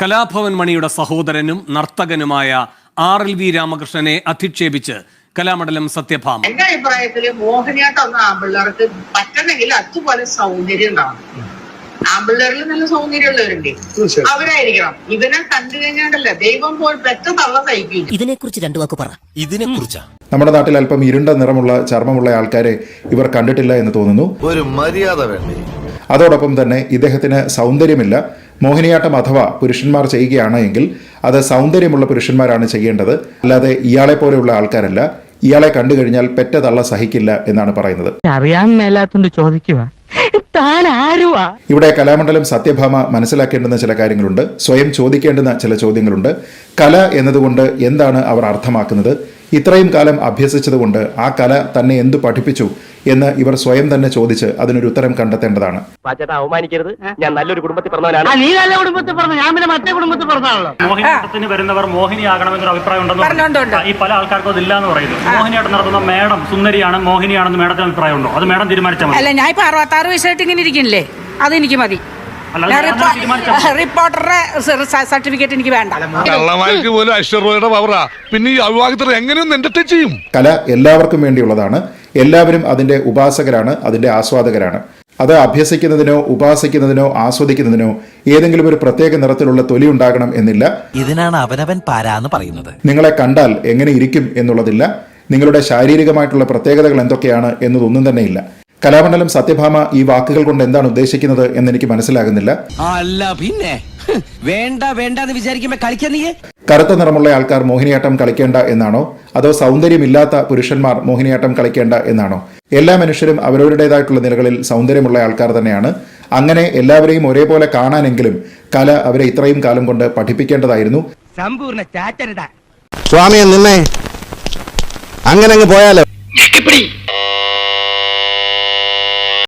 കലാഭവൻ മണിയുടെ സഹോദരനും നർത്തകനുമായ ആർ എൽ വി രാമകൃഷ്ണനെ അധിക്ഷേപിച്ച് കലാമണ്ഡലം സത്യഭാമ. എന്റെ അഭിപ്രായത്തിൽ മോഹിനിയാട്ടം ഒന്നും ആമ്പിള്ളേർക്ക് പറ്റണമെങ്കിൽ അതുപോലെ സൗന്ദര്യം ഉണ്ടാവണം. ആമ്പിള്ളേരിൽ നല്ല സൗന്ദര്യമുള്ളവരുണ്ട്. അവരായിരിക്കണം. ഇവനെ കണ്ടു കഴിഞ്ഞാണ്ടല്ല ദൈവം പോൽ പെറ്റ തള്ള സഹിക്കില്ല ഇതിനെക്കുറിച്ച് രണ്ടു വാക്ക് പറ. ഇതിനെ കുറിച്ചാ നമ്മുടെ നാട്ടിൽ അല്പം ഇരുണ്ട നിറമുള്ള ചർമ്മമുള്ള ആൾക്കാരെ ഇവർ കണ്ടിട്ടില്ല എന്ന് തോന്നുന്നു. ഒരു മര്യാദ വേണ്ടേ? അതോടൊപ്പം തന്നെ ഇദ്ദേഹത്തിന് സൗന്ദര്യമില്ല. മോഹിനിയാട്ടം അഥവാ പുരുഷന്മാർ ചെയ്യുകയാണ് എങ്കിൽ അത് സൗന്ദര്യമുള്ള പുരുഷന്മാരാണ് ചെയ്യേണ്ടത്. അല്ലാതെ ഇയാളെ പോലെയുള്ള ആൾക്കാരല്ല. ഇയാളെ കണ്ടു കഴിഞ്ഞാൽ പെറ്റ തള്ള സഹിക്കില്ല എന്നാണ് പറയുന്നത്. അറിയാൻ മേലാത്തോണ്ട് ചോദിക്കുക ഇവിടെ കലാമണ്ഡലം സത്യഭാമ മനസ്സിലാക്കേണ്ടുന്ന ചില കാര്യങ്ങളുണ്ട്. സ്വയം ചോദിക്കേണ്ടുന്ന ചില ചോദ്യങ്ങളുണ്ട്. കല എന്നതുകൊണ്ട് എന്താണ് അവർ അർത്ഥമാക്കുന്നത്? ഇത്രയും കാലം അഭ്യസിച്ചതുകൊണ്ട് ആ കല തന്നെ എന്തു പഠിപ്പിച്ചു എന്ന് ഇവർ സ്വയം തന്നെ ചോദിച്ച് അതിനൊരു ഉത്തരം കണ്ടെത്തേണ്ടതാണ്. അവമാനിക്കരുത്. ഞാൻ നല്ലൊരു കുടുംബത്തിൽ നീ നല്ല കുടുംബത്തിൽ പറഞ്ഞു ഞാൻ പിന്നെ മറ്റേ കുടുംബത്തിൽ പറഞ്ഞാണല്ലോ മോഹിനിയാട്ടത്തിന് വരുന്നവർ മോഹിനിയാകണമെന്നൊരു അഭിപ്രായം ഉണ്ടെന്ന് ഈ പല ആൾക്കാർക്കും അതില്ല എന്ന് പറയുന്നു മോഹിനിയാട്ടം നടത്തുന്ന മേഡം സുന്ദരിയാണ് മോഹിനിയാണെന്ന് മേഡത്തിന് അഭിപ്രായം ഉണ്ടോ അത് മേഡം തീരുമാനിച്ചാൽ അല്ല ഞാൻ ഇപ്പൊ അറുപത്താറ് വയസ്സായിട്ട് ഇങ്ങനെ ഇരിക്കുന്നില്ലേ? അത് എനിക്ക് മതി. റിപ്പോർട്ടറുടെ സർട്ടിഫിക്കറ്റ് എനിക്ക് വേണ്ട. കള്ളമാർക്ക് പോലും അശ്വറോയുടെ പവറാ. പിന്നെ ഈ അവിവാഹിതർ എങ്ങനെയൊന്നും എന്റർടൈൻ ചെയ്യും? കല എല്ലാവർക്കും വേണ്ടിയുള്ളതാണ്. എല്ലാവരും അതിന്റെ ഉപാസകരാണ് അതിന്റെ ആസ്വാദകരാണ്. അത് അഭ്യസിക്കുന്നതിനോ ഉപാസിക്കുന്നതിനോ ആസ്വദിക്കുന്നതിനോ ഏതെങ്കിലും ഒരു പ്രത്യേക നിറത്തിലുള്ള തൊലി ഉണ്ടാകണം എന്നില്ല. ഇതിനാണ് അവനവൻ പാരാന്ന് പറയുന്നത്. നിങ്ങളെ കണ്ടാൽ എങ്ങനെ ഇരിക്കും എന്നുള്ളതില്ല. നിങ്ങളുടെ ശാരീരികമായിട്ടുള്ള പ്രത്യേകതകൾ എന്തൊക്കെയാണ് എന്നതൊന്നും തന്നെയില്ല കലാമണ്ഡലം സത്യഭാമ ഈ വാക്കുകൾ കൊണ്ട് എന്താണ് ഉദ്ദേശിക്കുന്നത് എന്നെനിക്ക് മനസ്സിലാകുന്നില്ല. അല്ല പിന്നെ. വേണ്ട വേണ്ട എന്ന് വിചാരിക്കുമ്പോ കളിക്കാൻ നീ കറുത്ത നിറമുള്ള ആൾക്കാർ മോഹിനിയാട്ടം കളിക്കേണ്ട എന്നാണോ? അതോ സൗന്ദര്യമില്ലാത്ത പുരുഷന്മാർ മോഹിനിയാട്ടം കളിക്കേണ്ട എന്നാണോ? എല്ലാ മനുഷ്യരും അവരവരുടേതായിട്ടുള്ള നിലകളിൽ സൗന്ദര്യമുള്ള ആൾക്കാർ തന്നെയാണ്. അങ്ങനെ എല്ലാവരെയും ഒരേപോലെ കാണാനെങ്കിലും കല അവരെ ഇത്രയും കാലം കൊണ്ട് പഠിപ്പിക്കേണ്ടതായിരുന്നു. സമ്പൂർണ ചാറ്റരുതാ സ്വാമിയെ നിന്നെ അങ്ങനെ അങ്ങ് പോയാലോ